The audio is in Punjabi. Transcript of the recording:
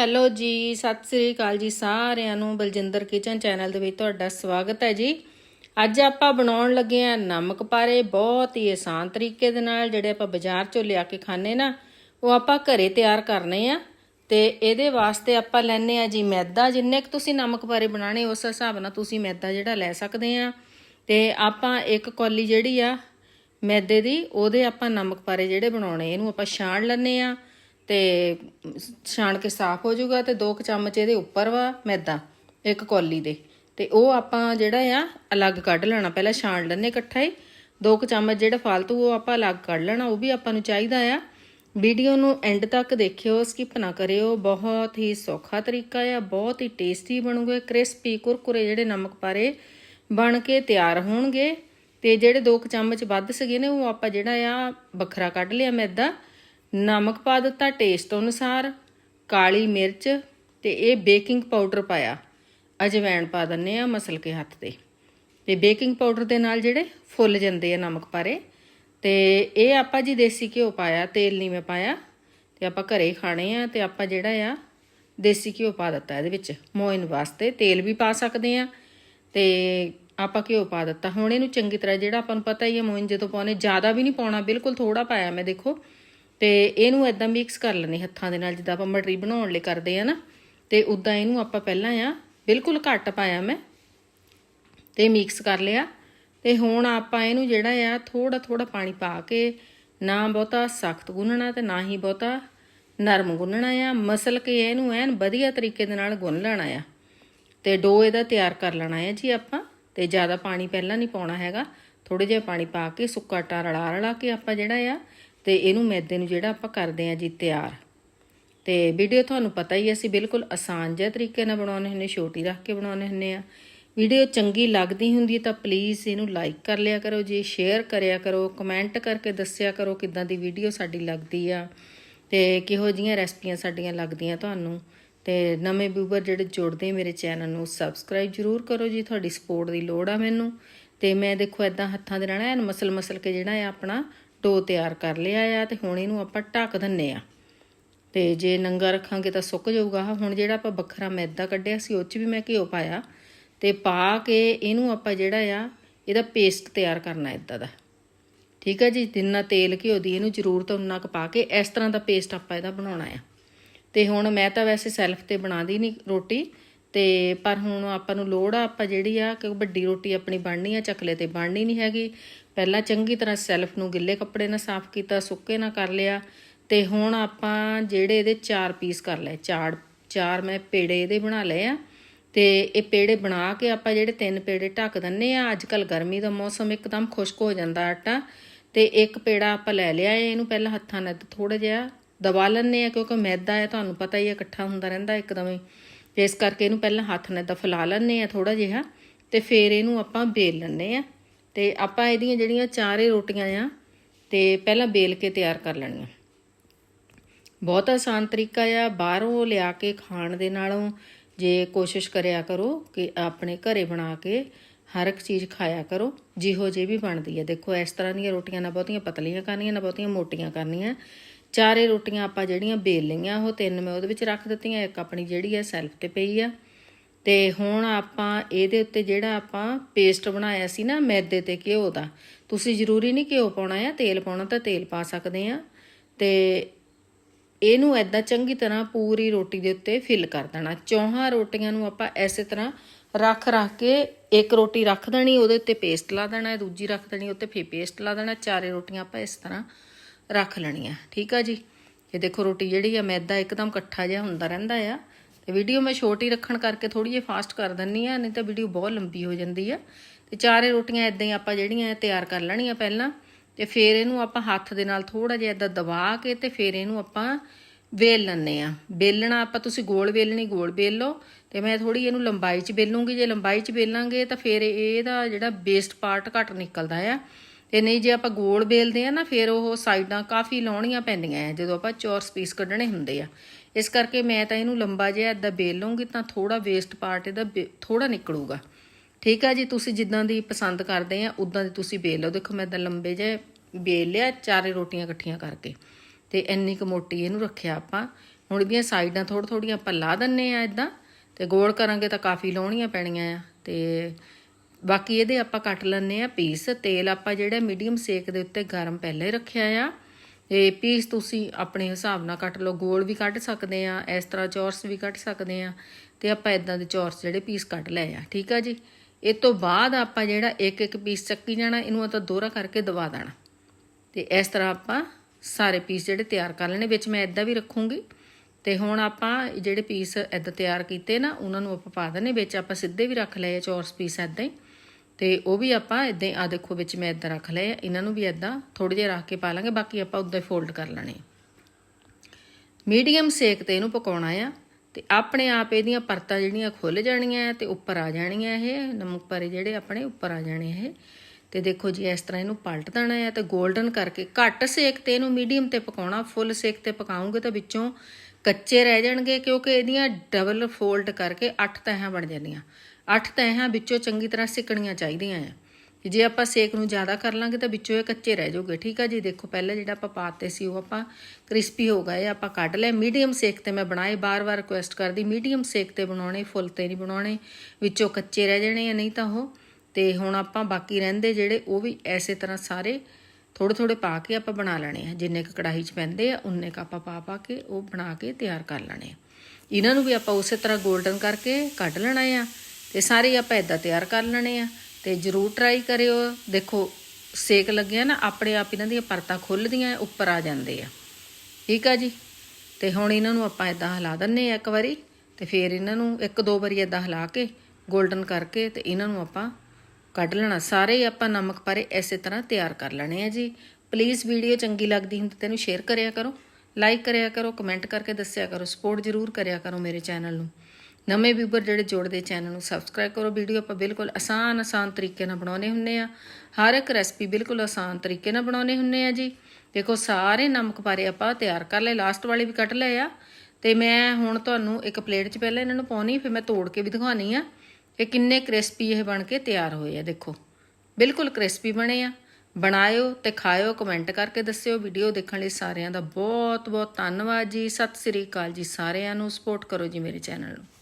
ਹੈਲੋ ਜੀ, ਸਤਿ ਸ੍ਰੀ ਅਕਾਲ ਜੀ ਸਾਰਿਆਂ ਨੂੰ ਬਲਜਿੰਦਰ ਕਿਚਨ ਚੈਨਲ ਦੇ ਵਿੱਚ ਤੁਹਾਡਾ ਸਵਾਗਤ ਹੈ ਜੀ। ਅੱਜ ਆਪਾਂ ਬਣਾਉਣ ਲੱਗੇ ਆ ਨਮਕ ਪਾਰੇ, ਬਹੁਤ ਹੀ ਆਸਾਨ ਤਰੀਕੇ ਦੇ ਨਾਲ ਜਿਹੜੇ ਆਪਾਂ ਬਾਜ਼ਾਰ ਚੋਂ ਲਿਆ ਕੇ ਖਾਣੇ ਨਾ, ਉਹ ਆਪਾਂ ਘਰੇ ਤਿਆਰ ਕਰਨੇ ਆ। ਤੇ ਇਹਦੇ ਵਾਸਤੇ ਆਪਾਂ ਲੈਣੇ ਆ ਜੀ ਮੈਦਾ, ਜਿੰਨੇ ਕੁ ਤੁਸੀਂ ਨਮਕ ਪਾਰੇ ਬਣਾਣੇ ਉਸ ਹਿਸਾਬ ਨਾਲ ਤੁਸੀਂ ਮੈਦਾ ਜਿਹੜਾ ਲੈ ਸਕਦੇ ਆ ਤੇ ਆਪਾਂ ਇੱਕ ਕੌਲੀ ਜਿਹੜੀ ਆ ਮੈਦੇ ਦੀ, ਉਹਦੇ ਆਪਾਂ ਨਮਕ ਪਾਰੇ ਜਿਹੜੇ ਬਣਾਉਣੇ, ਇਹਨੂੰ ਆਪਾਂ ਛਾਣ ਲੈਣੇ ਆ ਤੇ ਛਾਣ ਕੇ ਸਾਫ਼ ਹੋ ਜਾਊਗਾ ਤੇ ਦੋ ਕੁ ਚਮਚ ਇਹਦੇ ਉੱਪਰ ਵਾ ਮੈਦਾ, ਇੱਕ ਕੌਲੀ ਦੇ। ਤੇ ਉਹ ਆਪਾਂ ਜਿਹੜਾ ਆ, ਅਲੱਗ ਕੱਢ ਲੈਣਾ। ਪਹਿਲਾਂ ਛਾਣ ਲੈਣੇ ਇਕੱਠਾ ਹੀ। ਦੋ ਕੁ ਚਮਚ ਜਿਹੜਾ ਫालतू ਉਹ ਆਪਾਂ ਅਲੱਗ ਕੱਢ ਲੈਣਾ, ਉਹ ਵੀ ਆਪਾਂ ਨੂੰ ਚਾਹੀਦਾ ਆ। ਵੀਡੀਓ ਨੂੰ ਐਂਡ ਤੱਕ ਦੇਖਿਓ, ਸਕਿਪ ਨਾ ਕਰਿਓ। ਬਹੁਤ ਹੀ ਸੌਖਾ ਤਰੀਕਾ ਆ, ਬਹੁਤ ਹੀ ਟੇਸਟੀ ਬਣੂਗੇ। ਕ੍ਰਿਸਪੀ ਕੁਰਕੁਰੇ ਜਿਹੜੇ ਨਮਕ ਪਾਰੇ ਬਣ ਕੇ ਤਿਆਰ ਹੋਣਗੇ। ਤੇ ਜਿਹੜੇ ਦੋ ਕੁ ਚਮਚ ਵੱਧ ਸਗੇ ਨੇ, ਉਹ ਆਪਾਂ ਜਿਹੜਾ ਆ, ਵੱਖਰਾ ਕੱਢ ਲਿਆ ਮੈਦਾ। ਨਮਕ ਪਾ ਦਿੱਤਾ ਟੇਸਟ ਅਨੁਸਾਰ, ਕਾਲੀ ਮਿਰਚ ਤੇ ਇਹ ਬੇਕਿੰਗ ਪਾਊਡਰ ਪਾਇਆ। ਅਜਵਾਇਣ ਪਾ ਦਿੰਨੇ ਆ ਮਸਲ ਕੇ ਹੱਥ ਤੇ। ਤੇ ਬੇਕਿੰਗ ਪਾਊਡਰ ਦੇ ਨਾਲ ਜਿਹੜੇ ਫੁੱਲ ਜਾਂਦੇ ਆ ਨਮਕ ਪਾਰੇ, ਤੇ ਇਹ ਆਪਾਂ ਜੀ ਦੇਸੀ ਘਿਓ ਪਾਇਆ, ਤੇਲ ਨਹੀਂ ਮੈਂ ਪਾਇਆ, ਤੇ ਆਪਾਂ ਘਰੇ ਹੀ ਖਾਣੇ ਆ, ਤੇ ਆਪਾਂ ਜਿਹੜਾ ਆ ਦੇਸੀ ਘਿਓ ਪਾ ਦਿੱਤਾ ਇਹਦੇ ਵਿੱਚ, ਮੋਇਨ ਵਾਸਤੇ। ਤੇਲ ਵੀ ਪਾ ਸਕਦੇ ਆ, ਤੇ ਆਪਾਂ ਘਿਓ ਪਾ ਦਿੱਤਾ। ਹੁਣ ਇਹਨੂੰ ਚੰਗੀ ਤਰ੍ਹਾਂ ਜਿਹੜਾ ਆਪਾਂ ਨੂੰ ਪਤਾ ਹੀ ਹੈ ਮੋਇਨ ਜਦੋਂ ਪਾਉਣੇ ਜ਼ਿਆਦਾ ਵੀ ਨਹੀਂ ਪਾਉਣਾ, ਬਿਲਕੁਲ ਥੋੜਾ ਪਾਇਆ ਮੈਂ, ਦੇਖੋ। ਤੇ ਇਹਨੂੰ ਇਦਾਂ ਮਿਕਸ ਕਰ ਲੈਣੇ ਹੱਥਾਂ ਦੇ ਨਾਲ, ਜਿੱਦਾਂ ਆਪਾਂ ਮਟਰੀ ਬਣਾਉਣ ਲਈ ਕਰਦੇ ਆ ਨਾ, ਤੇ ਉਦਾਂ ਇਹਨੂੰ ਆਪਾਂ ਪਹਿਲਾਂ ਆ ਬਿਲਕੁਲ ਘੱਟ ਪਾਇਆ ਮੈਂ, ਤੇ ਮਿਕਸ ਕਰ ਲਿਆ। ਤੇ ਹੁਣ ਆਪਾਂ ਇਹਨੂੰ ਜਿਹੜਾ ਆ ਥੋੜਾ ਥੋੜਾ ਪਾਣੀ ਪਾ ਕੇ ਨਾ ਬਹੁਤਾ ਸਖਤ ਗੁੰਨਣਾ ਤੇ ਨਾ ਹੀ ਬਹੁਤਾ ਨਰਮ ਗੁੰਨਣਾ ਆ। ਮਸਲ ਕੇ ਇਹਨੂੰ ਐਨ ਵਧੀਆ ਤਰੀਕੇ ਦੇ ਨਾਲ ਗੁੰਨ ਲੈਣਾ ਆ। ਤੇ ਡੋ ਇਹਦਾ ਤਿਆਰ ਕਰ ਲੈਣਾ ਹੈ ਜੀ ਆਪਾਂ, ਤੇ ਜ਼ਿਆਦਾ ਪਾਣੀ ਪਹਿਲਾਂ ਨਹੀਂ ਪਾਉਣਾ ਹੈਗਾ। ਥੋੜੇ ਜਿਹਾ ਪਾਣੀ ਪਾ ਕੇ ਸੁੱਕਾ ਆਟਾ ਰਲਾ ਰਲਾ ਕੇ ਆਪਾਂ ਜਿਹੜਾ ਆ ਤੇ ਇਹਨੂੰ ਮੈਦੇ ਨੂੰ ਜਿਹੜਾ ਆਪਾਂ ਕਰਦੇ ਆ ਜੀ ਤਿਆਰ। ਤੇ ਵੀਡੀਓ ਤੁਹਾਨੂੰ ਪਤਾ ਹੀ ਹੈ, ਅਸੀਂ ਬਿਲਕੁਲ ਆਸਾਨ ਜਿਹਾ ਤਰੀਕੇ ਨਾਲ ਬਣਾਉਣੇ ਹੁੰਨੇ ਛੋਟੀ ਰੱਖ ਕੇ ਬਣਾਉਣੇ ਹੁੰਨੇ ਆ ਵੀਡੀਓ ਚੰਗੀ ਲੱਗਦੀ ਹੁੰਦੀ ਹੈ ਤਾਂ ਪਲੀਜ਼ ਇਹਨੂੰ ਲਾਈਕ ਕਰ ਲਿਆ ਕਰੋ ਜੀ ਸ਼ੇਅਰ ਕਰਿਆ ਕਰੋ ਕਮੈਂਟ ਕਰਕੇ ਦੱਸਿਆ ਕਰੋ ਕਿੱਦਾਂ ਦੀ ਵੀਡੀਓ ਸਾਡੀ ਲੱਗਦੀ ਆ ਤੇ ਕਿਹੋ ਜੀਆਂ ਰੈਸਪੀਆਂ ਸਾਡੀਆਂ ਲੱਗਦੀਆਂ ਤੁਹਾਨੂੰ। ਤੇ ਨਵੇਂ ਵਿਊਵਰ ਜਿਹੜੇ ਜੁੜਦੇ ਮੇਰੇ ਚੈਨਲ ਨੂੰ ਸਬਸਕ੍ਰਾਈਬ ਜਰੂਰ ਕਰੋ ਜੀ ਤੁਹਾਡੀ ਸਪੋਰਟ ਦੀ ਲੋੜ ਆ ਮੈਨੂੰ। ਤੇ ਮੈਂ ਦੇਖੋ ਇਦਾਂ ਹੱਥਾਂ ਦੇ ਨਾਲ ਐਨ ਮਸਲ ਮਸਲ ਕੇ ਜਿਹੜਾ ਆ ਆਪਣਾ ਡੋ ਤਿਆਰ ਕਰ ਲਿਆ ਆ ਤੇ ਹੁਣ ਇਹਨੂੰ ਆਪਾਂ ਢੱਕ ਦਿੰਨੇ ਆ। ਤੇ ਜੇ ਨੰਗਾ ਰੱਖਾਂਗੇ ਤਾਂ ਸੁੱਕ ਜਾਊਗਾ। ਹੁਣ ਜਿਹੜਾ ਆਪਾਂ ਵੱਖਰਾ ਮੈਦਾ ਕੱਢਿਆ ਸੀ, ਉਹ 'ਚ ਵੀ ਮੈਂ ਘਿਓ ਪਾਇਆ। ਤੇ ਪਾ ਕੇ ਇਹਨੂੰ ਆਪਾਂ ਜਿਹੜਾ ਆ, ਇਹਦਾ ਪੇਸਟ ਤਿਆਰ ਕਰਨਾ ਇਦਾਂ ਦਾ। ਠੀਕ ਹੈ ਜੀ? ਜਿੰਨਾ ਤੇਲ ਘਿਓ ਦੀ ਇਹਨੂੰ ਜ਼ਰੂਰਤ ਉਨਾ ਕੁ ਪਾ ਕੇ ਇਸ ਤਰ੍ਹਾਂ ਦਾ ਪੇਸਟ ਆਪਾਂ ਇਹਦਾ ਬਣਾਉਣਾ ਆ। ਤੇ ਹੁਣ ਮੈਂ ਤਾਂ ਵੈਸੇ ਸੈਲਫ ਤੇ ਬਣਾਦੀ ਨਹੀਂ ਰੋਟੀ। ਤੇ ਪਰ ਹੁਣ ਆਪਾਂ ਨੂੰ ਲੋੜ ਆ, ਆਪਾਂ ਜਿਹੜੀ ਆ ਕਿ ਵੱਡੀ ਰੋਟੀ ਆਪਣੀ ਬਣਨੀ ਆ, ਚੱਕਲੇ ਤੇ ਬਣਨੀ ਨਹੀਂ ਹੈਗੀ। ਪਹਿਲਾਂ ਚੰਗੀ ਤਰ੍ਹਾਂ ਸੈਲਫ ਨੂੰ ਗਿੱਲੇ ਕੱਪੜੇ ਨਾਲ ਸਾਫ਼ ਕੀਤਾ, ਸੁੱਕੇ ਨਾਲ ਕਰ ਲਿਆ। ਤੇ ਹੁਣ ਆਪਾਂ ਜਿਹੜੇ ਇਹਦੇ ਚਾਰ ਪੀਸ ਕਰ ਲਏ, ਚਾਰ ਚਾਰ ਮੈਂ ਪੇੜੇ ਇਹਦੇ ਬਣਾ ਲਏ ਆ। ਤੇ ਇਹ ਪੇੜੇ ਬਣਾ ਕੇ ਆਪਾਂ ਜਿਹੜੇ ਤਿੰਨ ਪੇੜੇ ਢੱਕ ਦਿੰਨੇ ਆ ਅੱਜ ਕੱਲ ਗਰਮੀ ਦਾ ਮੌਸਮ ਇੱਕਦਮ ਖੁਸ਼ਕ ਹੋ ਜਾਂਦਾ ਆਟਾ। ਤੇ ਇੱਕ ਪੇੜਾ ਆਪਾਂ ਲੈ ਲਿਆ ਇਹਨੂੰ ਪਹਿਲਾਂ ਹੱਥਾਂ ਨਾਲ ਥੋੜਾ ਜਿਹਾ ਦਬਾ ਲੈਣੇ ਆ, ਕਿਉਂਕਿ ਮੈਦਾ ਹੈ ਤੁਹਾਨੂੰ ਪਤਾ ਹੀ ਹੈ ਇਕੱਠਾ ਹੁੰਦਾ ਰਹਿੰਦਾ ਇੱਕਦਮ ਹੀ। ਤੇ ਇਸ ਕਰਕੇ ਇਹਨੂੰ ਪਹਿਲਾਂ ਹੱਥ ਨਾਲ ਫੈਲਾ ਲੈਣੇ ਆ ਥੋੜਾ ਜਿਹਾ ਤੇ ਫਿਰ ਇਹਨੂੰ ਆਪਾਂ ਬੇਲ ਲੈਣੇ ਆ ਤੇ ਆਪਾਂ ਇਹਦੀਆਂ ਜਿਹੜੀਆਂ ਚਾਰੇ ਰੋਟੀਆਂ ਆ, ਤੇ ਪਹਿਲਾਂ ਬੇਲ ਕੇ ਤਿਆਰ ਕਰ ਲੈਣੀਆਂ। ਬਹੁਤ ਆਸਾਨ ਤਰੀਕਾ ਆ, ਬਾਹਰੋਂ ਲਿਆ ਕੇ ਖਾਣ ਦੇ ਨਾਲੋਂ ਜੇ ਕੋਸ਼ਿਸ਼ ਕਰਿਆ ਕਰੋ ਕਿ ਆਪਣੇ ਘਰੇ ਬਣਾ ਕੇ ਹਰ ਇੱਕ ਚੀਜ਼ ਖਾਇਆ ਕਰੋ, ਜਿਹੋ ਜੇ ਵੀ ਬਣਦੀ ਹੈ ਦੇਖੋ, ਇਸ ਤਰ੍ਹਾਂ ਦੀਆਂ ਰੋਟੀਆਂ ਨਾ ਬਹੁਤੀਆਂ ਪਤਲੀਆਂ ਕਰਨੀਆਂ, ਨਾ ਬਹੁਤੀਆਂ ਮੋਟੀਆਂ ਕਰਨੀਆਂ। ਚਾਰੇ ਰੋਟੀਆਂ ਆਪਾਂ ਜਿਹੜੀਆਂ ਬੇਲ ਲਈਆਂ, ਉਹ ਤਿੰਨ ਮੈਂ ਉਹਦੇ ਵਿੱਚ ਰੱਖ ਦਿੱਤੀਆਂ, ਇੱਕ ਆਪਣੀ ਜਿਹੜੀ ਹੈ ਸੈਲਫ ਤੇ ਪਈ ਆ। ਤੇ ਹੁਣ ਆਪਾਂ ਇਹਦੇ ਉੱਤੇ ਜਿਹੜਾ ਆਪਾਂ ਪੇਸਟ ਬਣਾਇਆ ਸੀ ਨਾ ਮੈਦੇ ਤੇ ਘਿਓ ਦਾ, ਤੁਸੀਂ ਜ਼ਰੂਰੀ ਨਹੀਂ ਘਿਓ ਪਾਉਣਾ ਆ ਤੇਲ ਪਾਉਣਾ ਤਾਂ ਤੇਲ ਪਾ ਸਕਦੇ ਆ। ਤੇ ਇਹਨੂੰ ਐਦਾਂ ਚੰਗੀ ਤਰ੍ਹਾਂ ਪੂਰੀ ਰੋਟੀ ਦੇ ਉੱਤੇ ਫਿਲ ਕਰ ਦੇਣਾ। ਚੌਹਾਂ ਰੋਟੀਆਂ ਨੂੰ ਆਪਾਂ ਐਸੇ ਤਰ੍ਹਾਂ ਰੱਖ ਰੱਖ ਕੇ ਇੱਕ ਰੋਟੀ ਰੱਖ ਦੇਣੀ, ਉਹਦੇ ਉੱਤੇ ਪੇਸਟ ਲਾ ਦੇਣਾ, ਦੂਜੀ ਰੱਖ ਦੇਣੀ ਉੱਤੇ ਫੇ ਪੇਸਟ ਲਾ ਦੇਣਾ। ਚਾਰੇ ਰੋਟੀਆਂ ਆਪਾਂ ਇਸ ਤਰ੍ਹਾਂ ਰੱਖ ਲੈਣੀਆਂ ਠੀਕ ਆ ਜੀ? ਇਹ ਦੇਖੋ ਰੋਟੀ ਜਿਹੜੀ ਆ, ਮੈਦਾ ਇੱਕਦਮ ਇਕੱਠਾ ਜਿਹਾ ਹੁੰਦਾ ਰਹਿੰਦਾ ਆ। ਤੇ ਵੀਡੀਓ ਮੈਂ ਛੋਟੀ ਰੱਖਣ ਕਰਕੇ ਥੋੜੀ ਜਿਹੀ ਫਾਸਟ ਕਰ ਦਿੰਨੀ ਆ, ਨਹੀਂ ਤਾਂ ਵੀਡੀਓ ਬਹੁਤ ਲੰਬੀ ਹੋ ਜਾਂਦੀ ਆ। ਤੇ ਚਾਰੇ ਰੋਟੀਆਂ ਇਦਾਂ ਹੀ ਆਪਾਂ ਜਿਹੜੀਆਂ ਤਿਆਰ ਕਰ ਲੈਣੀਆਂ ਪਹਿਲਾਂ, ਤੇ ਫਿਰ ਇਹਨੂੰ ਆਪਾਂ ਹੱਥ ਦੇ ਨਾਲ ਥੋੜਾ ਜਿਹਾ ਇਦਾਂ ਦਬਾ ਕੇ ਤੇ ਫਿਰ ਇਹਨੂੰ ਆਪਾਂ ਵੇਲ ਲੈਣੇ ਆ। ਵੇਲਣਾ ਆਪਾਂ ਤੁਸੀਂ ਗੋਲ ਵੇਲਣੀ, ਗੋਲ ਵੇਲ ਲਓ। ਤੇ ਮੈਂ ਥੋੜੀ ਇਹਨੂੰ ਲੰਬਾਈ 'ਚ ਵੇਲੂੰਗੀ, ਜੇ ਲੰਬਾਈ 'ਚ ਵੇਲਾਂਗੇ ਤਾਂ ਫਿਰ ਇਹਦਾ ਜਿਹੜਾ ਬੇਸਟ ਪਾਰਟ ਘੱਟ ਨਿਕਲਦਾ ਆ। ਤੇ ਨਹੀਂ ਜੇ ਆਪਾਂ ਗੋਲ ਬੇਲਦੇ ਆ ਨਾ, ਫਿਰ ਉਹ ਸਾਈਡਾਂ ਕਾਫੀ ਲਾਉਣੀਆਂ ਪੈਂਦੀਆਂ ਆ ਜਦੋਂ ਆਪਾਂ ਚੌਰਸ ਪੀਸ ਕੱਢਣੇ ਹੁੰਦੇ ਆ। ਇਸ ਕਰਕੇ ਮੈਂ ਤਾਂ ਇਹਨੂੰ ਲੰਬਾ ਜਿਹਾ ਇਦਾਂ ਬੇਲ ਲਵਾਂਗੀ ਤਾਂ ਥੋੜਾ ਵੇਸਟ ਪਾਰਟ ਇਹਦਾ ਥੋੜਾ ਨਿਕਲੂਗਾ। ਠੀਕ ਆ ਜੀ, ਤੁਸੀਂ ਜਿੱਦਾਂ ਦੀ ਪਸੰਦ ਕਰਦੇ ਆ ਉਦਾਂ ਦੀ ਤੁਸੀਂ ਬੇਲ ਲਓ। ਦੇਖੋ, ਮੈਂ ਤਾਂ ਲੰਬੇ ਜਿਹੇ ਬੇਲ ਲਿਆ, ਚਾਰੇ ਰੋਟੀਆਂ ਇਕੱਠੀਆਂ ਕਰਕੇ। ਤੇ ਇੰਨੀ ਕੁ ਮੋਟੀ ਇਹਨੂੰ ਰੱਖਿਆ ਆਪਾਂ। ਹੁਣ ਇਹਦੀਆਂ ਸਾਈਡਾਂ ਥੋੜ੍ਹ ਥੋੜ੍ਹੀਆਂ ਆਪਾਂ ਲਾ ਦਿੰਨੇ ਆ ਇਦਾਂ ਤੇ ਗੋਲ ਕਰਾਂਗੇ ਤਾਂ ਕਾਫੀ ਲਾਉਣੀਆਂ ਪੈਣੀਆਂ ਆ। ਤੇ ਬਾਕੀ ਇਹਦੇ ਆਪਾਂ ਕੱਟ ਲੈਣੇ ਆ ਪੀਸ। ਤੇਲ ਆਪਾਂ ਜਿਹੜਾ ਮੀਡੀਅਮ ਸੇਕ ਦੇ ਉੱਤੇ ਗਰਮ ਪਹਿਲੇ ਰੱਖਿਆ ਆ। ਇਹ ਪੀਸ ਤੁਸੀਂ ਆਪਣੇ ਹਿਸਾਬ ਨਾਲ ਕੱਟ ਲਓ। ਗੋਲ ਵੀ ਕੱਢ ਸਕਦੇ ਆ ਇਸ ਤਰ੍ਹਾਂ ਚੌਰਸ ਵੀ ਕੱਟ ਸਕਦੇ ਆ ਤੇ ਆਪਾਂ ਇਦਾਂ ਦੇ ਚੌਰਸ ਜਿਹੜੇ ਪੀਸ ਕੱਢ ਲਏ ਆ। ਠੀਕ ਆ ਜੀ? ਇਹ ਤੋਂ ਬਾਅਦ ਆਪਾਂ ਜਿਹੜਾ ਇੱਕ ਇੱਕ ਪੀਸ ਚੱਕੀ ਜਾਣਾ, ਇਹਨੂੰ ਆਪਾਂ ਦੋਹਰਾ ਕਰਕੇ ਦਬਾ ਦੇਣਾ। ਤੇ ਇਸ ਤਰ੍ਹਾਂ ਆਪਾਂ ਸਾਰੇ ਪੀਸ ਜਿਹੜੇ ਤਿਆਰ ਕਰ ਲੈਣੇ, ਵਿੱਚ ਮੈਂ ਇਦਾਂ ਵੀ ਰੱਖੂੰਗੀ। ਤੇ ਹੁਣ ਆਪਾਂ ਜਿਹੜੇ ਪੀਸ ਇਦਾਂ ਤਿਆਰ ਕੀਤੇ ਨਾ, ਉਹਨਾਂ ਨੂੰ ਆਪਾਂ ਪਾ ਦਨੇ ਵਿੱਚ ਆਪਾਂ ਸਿੱਧੇ ਵੀ ਰੱਖ ਲਏ ਆ ਚੌਰਸ ਪੀਸ ਇਦਾਂ ਹੀ। ਤੇ ਉਹ ਵੀ ਆਪਾਂ ਇਦਾਂ ਆ ਦੇਖੋ ਵਿੱਚ ਮੈਂ ਇਦਾਂ ਰੱਖ ਲਏ ਇਹਨਾਂ ਨੂੰ ਵੀ ਇਦਾਂ ਥੋੜੇ ਜਿਹਾ ਰੱਖ ਕੇ ਪਾ ਲਾਂਗੇ, ਬਾਕੀ ਆਪਾਂ ਉਦਾਂ ਹੀ ਫੋਲਡ ਕਰ ਲੈਣੇ ਮੀਡੀਅਮ ਸੇਕ ਤੇ ਇਹਨੂੰ ਪਕਾਉਣਾ ਆ ਤੇ ਆਪਣੇ ਆਪ ਇਹਦੀਆਂ ਪਰਤਾਂ ਜਿਹੜੀਆਂ ਖੁੱਲ ਜਾਣੀਆਂ ਆ ਤੇ ਉੱਪਰ ਆ ਜਾਣੀਆਂ ਇਹ, ਨਮਕ ਪਰੇ ਜਿਹੜੇ ਆਪਣੇ ਉੱਪਰ ਆ ਜਾਣੇ ਇਹ। ਤੇ ਦੇਖੋ ਜੀ, ਇਸ ਤਰ੍ਹਾਂ ਇਹਨੂੰ ਪਲਟ ਦੇਣਾ ਆ ਤੇ 골ਡਨ ਕਰਕੇ ਘੱਟ ਸੇਕ ਤੇ ਇਹਨੂੰ ਮੀਡੀਅਮ ਤੇ ਪਕਾਉਣਾ ਫੁੱਲ ਸੇਕ ਤੇ ਪਕਾਉਂਗੇ ਤਾਂ ਵਿੱਚੋਂ ਕੱਚੇ ਰਹਿ ਜਾਣਗੇ ਕਿਉਂਕਿ ਇਹਦੀਆਂ ਡਬਲ ਫੋਲਡ ਕਰਕੇ 8 ਤਹਾਂ ਬਣ ਜਾਂਦੀਆਂ। 8 ਤਹਾਂ ਵਿੱਚੋਂ ਚੰਗੀ ਤਰ੍ਹਾਂ ਸਿੱਕਣੀਆਂ ਚਾਹੀਦੀਆਂ ਆ। ਜੇ ਆਪਾਂ ਸੇਕ ਨੂੰ ਜ਼ਿਆਦਾ ਕਰ ਲਾਂਗੇ ਤਾਂ ਵਿੱਚੋਂ ਇਹ ਕੱਚੇ ਰਹਿ ਜਾਓਗੇ ਠੀਕ ਆ ਜੀ? ਦੇਖੋ, ਪਹਿਲਾਂ ਜਿਹੜਾ ਆਪਾਂ ਪਾਤੇ ਸੀ ਉਹ ਆਪਾਂ ਕ੍ਰਿਸਪੀ ਹੋ ਗਏ, ਆਪਾਂ ਕੱਢ ਲਏ। ਮੀਡੀਅਮ ਸੇਕ ਤੇ ਮੈਂ ਬਣਾਏ, ਬਾਰ-ਬਾਰ ਰਿਕੁਐਸਟ ਕਰਦੀ ਮੀਡੀਅਮ ਸੇਕ ਤੇ ਬਣਾਉਣੇ, ਫੁੱਲ ਤੇ ਨਹੀਂ ਬਣਾਉਣੇ, ਵਿੱਚੋਂ ਕੱਚੇ ਰਹਿ ਜਾਣੇ ਆ, ਨਹੀਂ ਤਾਂ ਉਹ। ਤੇ ਹੁਣ ਆਪਾਂ ਬਾਕੀ ਰਹਿੰਦੇ ਜਿਹੜੇ, ਉਹ ਵੀ ਐਸੇ ਤਰ੍ਹਾਂ ਸਾਰੇ ਥੋੜੇ ਥੋੜੇ ਪਾ ਕੇ ਆਪਾਂ ਬਣਾ ਲੈਣੇ ਆ। ਜਿੰਨੇ ਕ ਕੜਾਹੀ 'ਚ ਪੈਂਦੇ ਆ, ਉਨੇ ਕ ਆਪਾਂ ਪਾ ਪਾ ਕੇ ਉਹ ਬਣਾ ਕੇ ਤਿਆਰ ਕਰ ਲੈਣੇ ਆ। ਇਹਨਾਂ ਨੂੰ ਵੀ ਆਪਾਂ ਉਸੇ ਤਰ੍ਹਾਂ 골ਡਨ ਕਰਕੇ ਕੱਢ ਲੈਣਾ ਆ। ਤੇ ਸਾਰੇ ਆਪਾਂ ਇਦਾਂ ਤਿਆਰ ਕਰ ਲੈਣੇ ਆ ਤੇ ਜਰੂਰ ਟਰਾਈ ਕਰਿਓ। ਦੇਖੋ, ਸੇਕ ਲੱਗਿਆ ਨਾ, ਆਪਣੇ ਆਪ ਇਹਨਾਂ ਦੀਆਂ ਪਰਤਾਂ ਖੁੱਲਦੀਆਂ, ਉੱਪਰ ਆ ਜਾਂਦੇ ਆ। ਠੀਕ ਆ ਜੀ? ਤੇ ਹੁਣ ਇਹਨਾਂ ਨੂੰ ਆਪਾਂ ਇਦਾਂ ਹਿਲਾ ਦਿੰਨੇ ਆ ਇੱਕ ਵਾਰੀ ਤੇ ਫਿਰ ਇਹਨਾਂ ਨੂੰ ਇੱਕ ਦੋ ਵਾਰੀ ਇਦਾਂ ਹਿਲਾ ਕੇ 골ਡਨ ਕਰਕੇ ਤੇ ਇਹਨਾਂ ਨੂੰ ਆਪਾਂ ਕੱਢ ਲੈਣਾ। ਸਾਰੇ ਹੀ ਆਪਾਂ ਨਮਕ ਪਾਰੇ ਇਸੇ ਤਰ੍ਹਾਂ ਤਿਆਰ ਕਰ ਲੈਣੇ ਆ ਜੀ। ਪਲੀਜ਼ ਵੀਡੀਓ ਚੰਗੀ ਲੱਗਦੀ ਹੁੰਦੀ ਤੈਨੂੰ ਸ਼ੇਅਰ ਕਰਿਆ ਕਰੋ ਲਾਈਕ ਕਰਿਆ ਕਰੋ ਕਮੈਂਟ ਕਰਕੇ ਦੱਸਿਆ ਕਰੋ ਸਪੋਰਟ ਜ਼ਰੂਰ ਕਰਿਆ ਕਰੋ ਮੇਰੇ ਚੈਨਲ ਨੂੰ। ਨਵੇਂ ਵੀਵਰ ਜਿਹੜੇ ਜੁੜਦੇ ਚੈਨਲ ਨੂੰ ਸਬਸਕ੍ਰਾਈਬ ਕਰੋ। ਵੀਡੀਓ ਆਪਾਂ ਬਿਲਕੁਲ ਆਸਾਨ ਆਸਾਨ ਤਰੀਕੇ ਨਾਲ ਬਣਾਉਨੇ ਹੁੰਨੇ ਆ। ਹਰ ਇੱਕ ਰੈਸਪੀ ਬਿਲਕੁਲ ਆਸਾਨ ਤਰੀਕੇ ਨਾਲ ਬਣਾਉਨੇ ਹੁੰਨੇ ਆ ਜੀ। ਦੇਖੋ, ਸਾਰੇ ਨਮਕ ਪਾਰੇ ਆਪਾਂ ਤਿਆਰ ਕਰ ਲਏ। ਲਾਸਟ ਵਾਲੇ ਵੀ ਕੱਟ ਲਏ ਆ। ਤੇ ਮੈਂ ਹੁਣ ਤੁਹਾਨੂੰ ਇੱਕ ਪਲੇਟ 'ਚ ਪਹਿਲਾਂ ਇਹਨਾਂ ਨੂੰ ਪਾਉਣੀ, ਫਿਰ ਮੈਂ ਤੋੜ ਕੇ ਵੀ ਦਿਖਾਉਣੀ ਆ। ਕਿ ਕਿੰਨੇ ਕ੍ਰਿਸਪੀ ਇਹ ਬਣ ਕੇ ਤਿਆਰ ਹੋਏ ਆ, ਦੇਖੋ। ਬਿਲਕੁਲ ਕ੍ਰਿਸਪੀ ਬਣੇ ਆ। ਬਣਾਇਓ ਤੇ ਖਾਇਓ ਕਮੈਂਟ ਕਰਕੇ ਦੱਸਿਓ। ਵੀਡੀਓ ਦੇਖਣ ਲਈ ਸਾਰਿਆਂ ਦਾ ਬਹੁਤ ਬਹੁਤ ਧੰਨਵਾਦ ਜੀ। ਸਤਿ ਸ੍ਰੀ ਅਕਾਲ ਜੀ ਸਾਰਿਆਂ ਨੂੰ। ਸਪੋਰਟ ਕਰੋ ਜੀ ਮੇਰੇ ਚੈਨਲ ਨੂੰ।